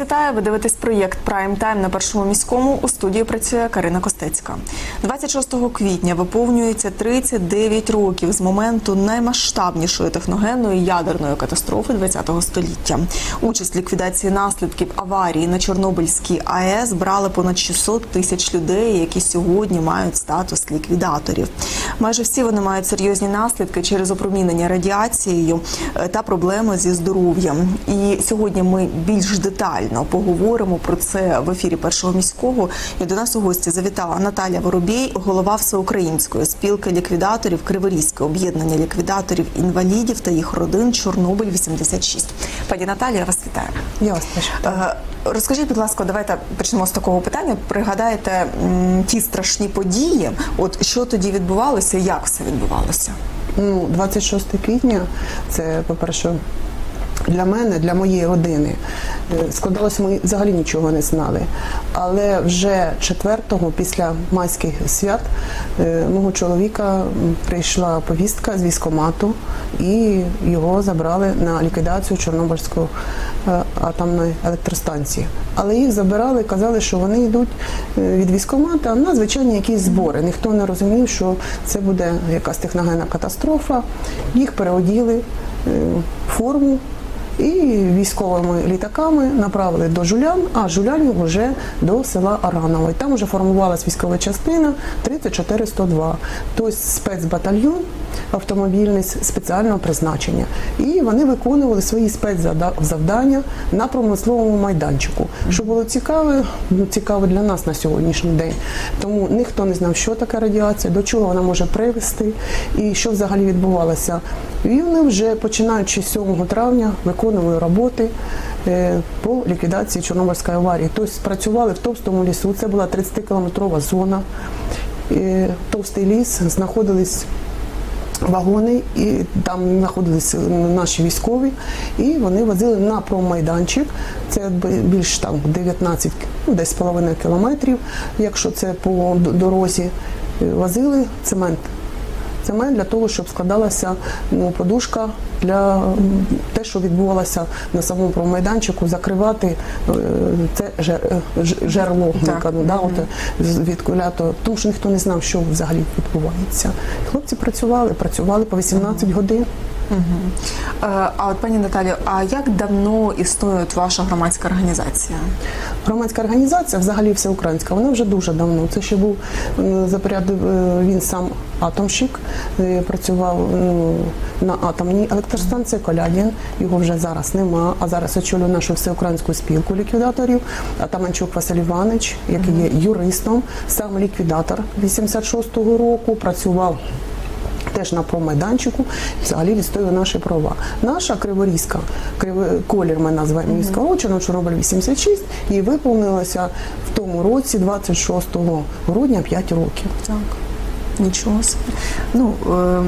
вітаю. Ви дивитесь проєкт Прайм Тайм на першому міському. У студії працює Карина Костецька. 26 квітня виповнюється 39 років з моменту наймасштабнішої техногенної ядерної катастрофи ХХ століття. Участь ліквідації наслідків аварії на Чорнобильській АЕС брали понад 600 тисяч людей, які сьогодні мають статус ліквідаторів. Майже всі вони мають серйозні наслідки через опромінення радіацією е, та проблеми зі здоров'ям. І сьогодні ми більш детально поговоримо про це в ефірі першого міського. І до нас у гості завітала Наталя Воробій, голова всеукраїнської спілки ліквідаторів Криворізьке об'єднання ліквідаторів інвалідів та їх родин Чорнобиль 86 Пані Наталія, я вас вітаю. Я вас вітаю. Е, Розкажіть, будь ласка, давайте почнемо з такого питання. Пригадайте ті страшні події. От що тоді відбувалося, як все відбувалося? Ну, 26 квітня це, по-перше, для мене, для моєї родини. Е, Складалося, ми взагалі нічого не знали. Але вже 4-го, після майських свят, е, мого чоловіка прийшла повістка з військомату і його забрали на ліквідацію Чорнобильської е, атомної електростанції. Але їх забирали, казали, що вони йдуть від військомата на звичайні якісь збори. Ніхто не розумів, що це буде якась техногенна катастрофа. Їх переоділи форму і військовими літаками направили до Жулян, а з Жулянів вже до села Араново. Там вже формувалась військова частина 34-102, тобто спецбатальйон автомобільний спеціального призначення. І вони виконували свої спецзавдання на промисловому майданчику. Що було цікаве, ну цікаво для нас на сьогоднішній день. Тому ніхто не знав, що таке радіація, до чого вона може привести і що взагалі відбувалося. І вони вже починаючи з 7 травня виконували роботи е, по ліквідації Чорнобильської аварії. Тобто працювали в товстому лісу. Це була 30-кілометрова зона. Е, Товстий ліс знаходились вагони, і там знаходилися наші військові, і вони возили на промайданчик. Це більш там 19, ну, десь половина кілометрів, якщо це по дорозі, е, возили цемент. Цемент для того, щоб складалася ну, подушка для те, що відбувалося на самому промайданчику, закривати е, це е, жерло, Так. да, от, від кулято, тому що ніхто не знав, що взагалі відбувається. Хлопці працювали, працювали по 18 годин. Е, А от пані Наталію, а як давно існує ваша громадська організація? Громадська організація, взагалі всеукраїнська, вона вже дуже давно. Це ще був за поряду, е, він сам атомщик, е, працював ну, на атомній електростанції Колядін. Його вже зараз нема. А зараз очолює нашу всеукраїнську спілку ліквідаторів. Атаманчук Василь Іванович, який є юристом, сам ліквідатор 86-го року, працював. Теж на промайданчику взагалі відстоює наші права. Наша криворізька колір ми називаємо міська mm Чорнобиль 86, їй виповнилося в тому році, 26 грудня, 5 років. Так. Нічого собі. Ну, е,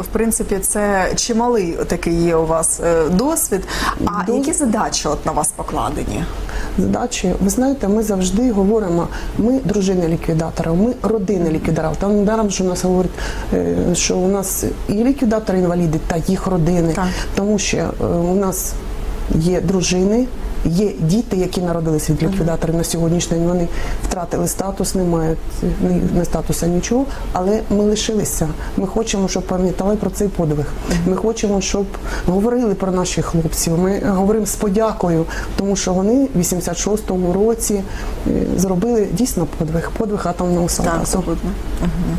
в принципі, це чималий такий є у вас е, досвід. А Дос- які задачі от на вас покладені? Задачі, ви знаєте, ми завжди говоримо, ми дружини ліквідаторів, ми родини ліквідаторів. Там недаром, що у нас говорять, е, що у нас і ліквідатори інваліди та їх родини, Так. тому що е, у нас є дружини. Є діти, які народилися від ліквідаторів на сьогоднішній день. Вони втратили статус, не мають не статуса, нічого. Але ми лишилися. Ми хочемо, щоб пам'ятали про цей подвиг. Ми хочемо, щоб говорили про наших хлопців. Ми говоримо з подякою, тому що вони в 86-му році е, зробили дійсно подвиг, подвиг атомного Так, Угу.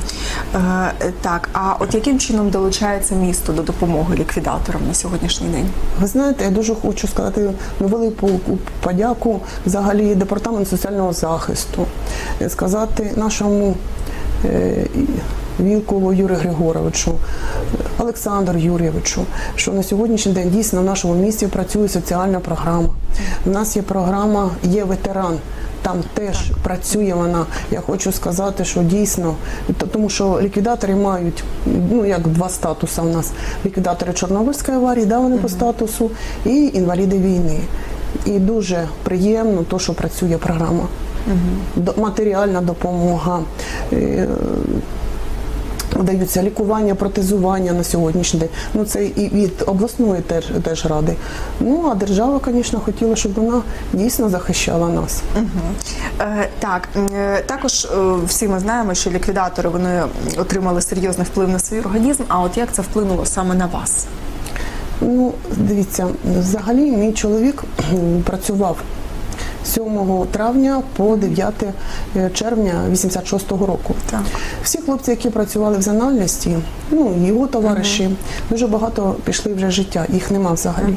Е, так, а от яким чином долучається місто до допомоги ліквідаторам на сьогоднішній день? Ви знаєте, я дуже хочу сказати ну, велику подяку взагалі департаменту соціального захисту, е, сказати нашому е, Вілкову Юрію Григоровичу, Олександру Юрійовичу, що на сьогоднішній день дійсно в нашому місті працює соціальна програма. У нас є програма Є ветеран. Там теж працює вона. Я хочу сказати, що дійсно, тому що ліквідатори мають ну як два статуси. У нас ліквідатори Чорнобильської аварії, да, вони по статусу, і інваліди війни. І дуже приємно, то, що працює програма. До- Матеріальна допомога. е, Даються лікування, протезування на сьогоднішній день. Ну це і від обласної теж, теж ради. Ну а держава, звісно, хотіла, щоб вона дійсно захищала нас. Е, Так, е, також е, всі ми знаємо, що ліквідатори вони отримали серйозний вплив на свій організм. А от як це вплинуло саме на вас? Ну, дивіться, взагалі мій чоловік працював 7 травня по 9 червня 86-го року. Так. Всі хлопці, які працювали в зональності, ну його товариші, дуже багато пішли вже життя, їх нема взагалі.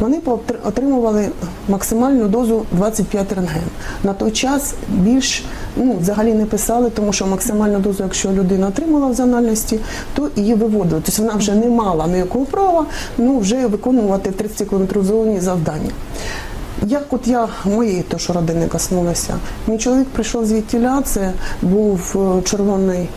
Вони поотр- отримували максимальну дозу 25 рентген. На той час більш ну, взагалі не писали, тому що максимальну дозу, якщо людина отримала в зональності, то її виводили. Тобто вона вже не мала ніякого права ну, вже виконувати в 30 км зоні завдання. Як от я моєї що родини коснулася, мій чоловік прийшов звідтіля, це був е, червоний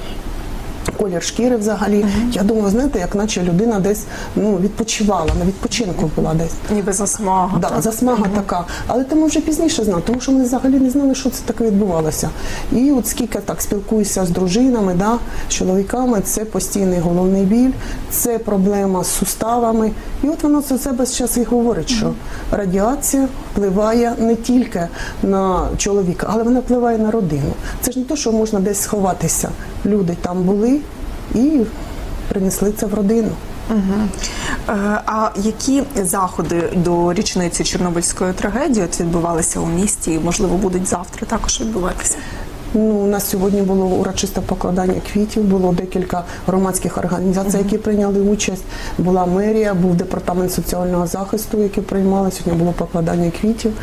колір шкіри взагалі. Я думаю, знаєте, як наче людина десь ну, відпочивала, на відпочинку була десь. Ніби засмага. Да, так? засмага така. Але то ми вже пізніше знали, тому що ми взагалі не знали, що це таке відбувалося. І от скільки так спілкуюся з дружинами, да, з чоловіками, це постійний головний біль, це проблема з суставами. І от воно це весь час і говорить, що радіація впливає не тільки на чоловіка, але вона впливає на родину. Це ж не те, що можна десь сховатися. Люди там були і принесли це в родину. Е, А які заходи до річниці Чорнобильської трагедії от відбувалися у місті і можливо будуть завтра також відбуватися? Ну, у нас сьогодні було урочисте покладання квітів, було декілька громадських організацій, які прийняли участь. Була мерія, був департамент соціального захисту, який приймали. Сьогодні було покладання квітів.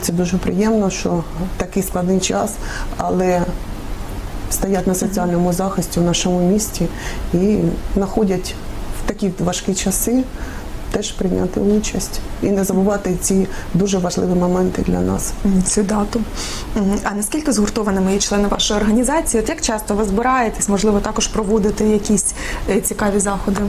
Це дуже приємно, що такий складний час, але стоять на соціальному захисті в нашому місті і знаходять в такі важкі часи теж прийняти участь і не забувати ці дуже важливі моменти для нас. Цю дату. А наскільки згуртованими є члени вашої організації? От як часто ви збираєтесь? Можливо, також проводити якісь е, цікаві заходи?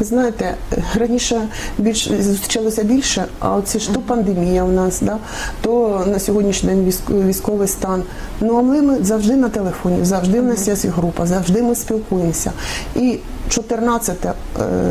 Ви знаєте, раніше більш зустрічалося більше, а оці ж то пандемія у нас, да, то на сьогоднішній день військ- військовий стан. Ну а ми завжди на телефоні, завжди в нас є група, завжди ми спілкуємося. І 14 е,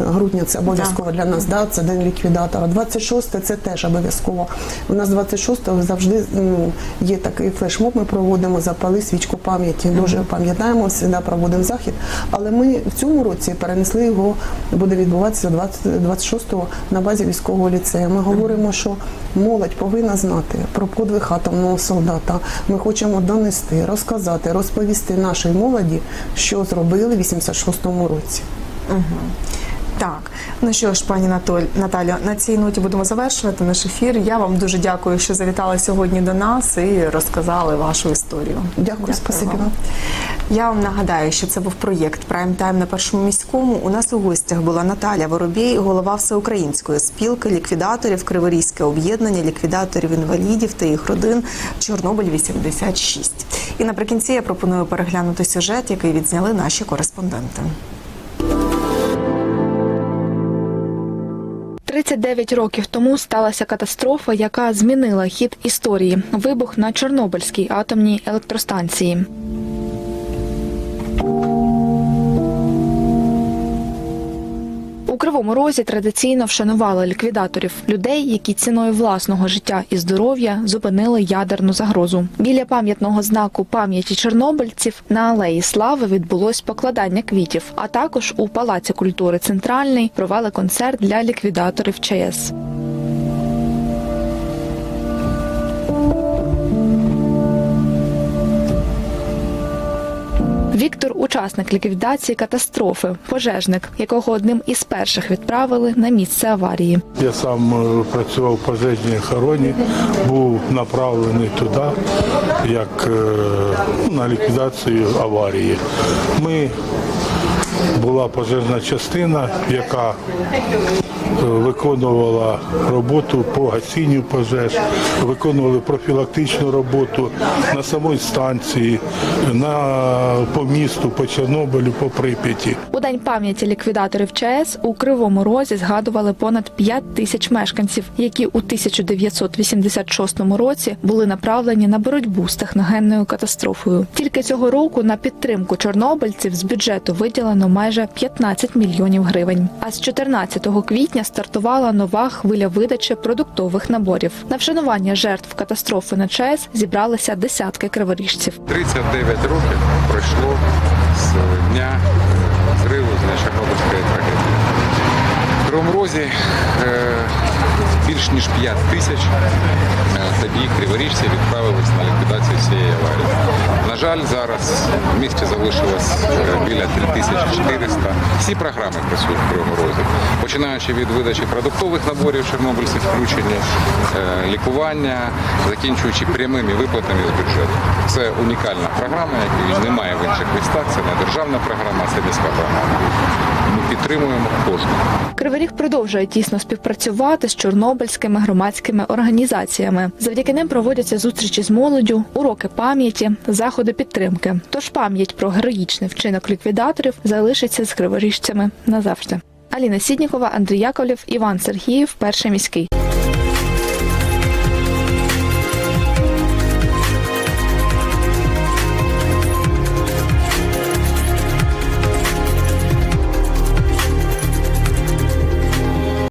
грудня це обов'язково для нас, да, це день ліквідатора. 26 це теж обов'язково. У нас 26 завжди ну, є такий флешмоб, ми проводимо запали свічку пам'яті. Дуже пам'ятаємо, завжди проводимо захід. Але ми в цьому році перенесли його, буде відбуватися 20, 26-го на базі військового ліцею. Ми говоримо, що молодь повинна знати про подвиг атомного солдата. Ми хочемо донести, розказати, розповісти нашій молоді, що зробили в 86-му році. Так, ну що ж, пані Натоль, Наталю, на цій ноті будемо завершувати наш ефір. Я вам дуже дякую, що завітали сьогодні до нас і розказали вашу історію. Дякую, спасибі вам. Я вам нагадаю, що це був проєкт Прайм Тайм на першому міському. У нас у гостях була Наталя Воробій, голова всеукраїнської спілки ліквідаторів Криворізьке об'єднання ліквідаторів інвалідів та їх родин Чорнобиль 86. І наприкінці я пропоную переглянути сюжет, який відзняли наші кореспонденти. 39 років тому сталася катастрофа, яка змінила хід історії. Вибух на Чорнобильській атомній електростанції. Кривому Розі традиційно вшанували ліквідаторів людей, які ціною власного життя і здоров'я зупинили ядерну загрозу. Біля пам'ятного знаку пам'яті чорнобильців на алеї Слави відбулось покладання квітів. А також у Палаці культури Центральний провели концерт для ліквідаторів ЧАЕС. Віктор учасник ліквідації катастрофи, пожежник, якого одним із перших відправили на місце аварії. Я сам е, працював в пожежній охороні, був направлений туди як е, ну, на ліквідацію аварії. Ми була пожежна частина, яка виконувала роботу по гасінню пожеж, виконували профілактичну роботу на самій станції, на, по місту, по Чорнобилю, по Прип'яті. У день пам'яті ліквідаторів ЧАЕС у Кривому Розі згадували понад 5 тисяч мешканців, які у 1986 році були направлені на боротьбу з техногенною катастрофою. Тільки цього року на підтримку чорнобильців з бюджету виділено майже 15 мільйонів гривень. А з 14 квітня стартувала нова хвиля видачі продуктових наборів. На вшанування жертв катастрофи на ЧАЕС зібралися десятки криворіжців. 39 років пройшло з дня зриву з Чорнобильської трагедії. В Кривому Розі е, більш ніж 5 тисяч е, тоді криворіжців відправились на ліквідацію цієї аварії. На жаль, зараз в місті залишилось е, біля 3400. Всі програми працюють в Кривому Розі, починаючи від видачі продуктових наборів чорнобильців включені, е, лікування, закінчуючи прямими виплатами з бюджету. Це унікальна програма, якої немає в інших містах. Це не державна програма, це міська програма. Ми підтримуємо кожного. Кривий продовжує тісно співпрацювати з чорнобильськими громадськими організаціями. Завдяки ним проводяться зустрічі з молоддю, уроки пам'яті, заходи підтримки. Тож пам'ять про героїчний вчинок ліквідаторів залишиться з криворіжцями назавжди. Аліна Сіднікова, Андрій Яковлєв, Іван Сергіїв, перший міський.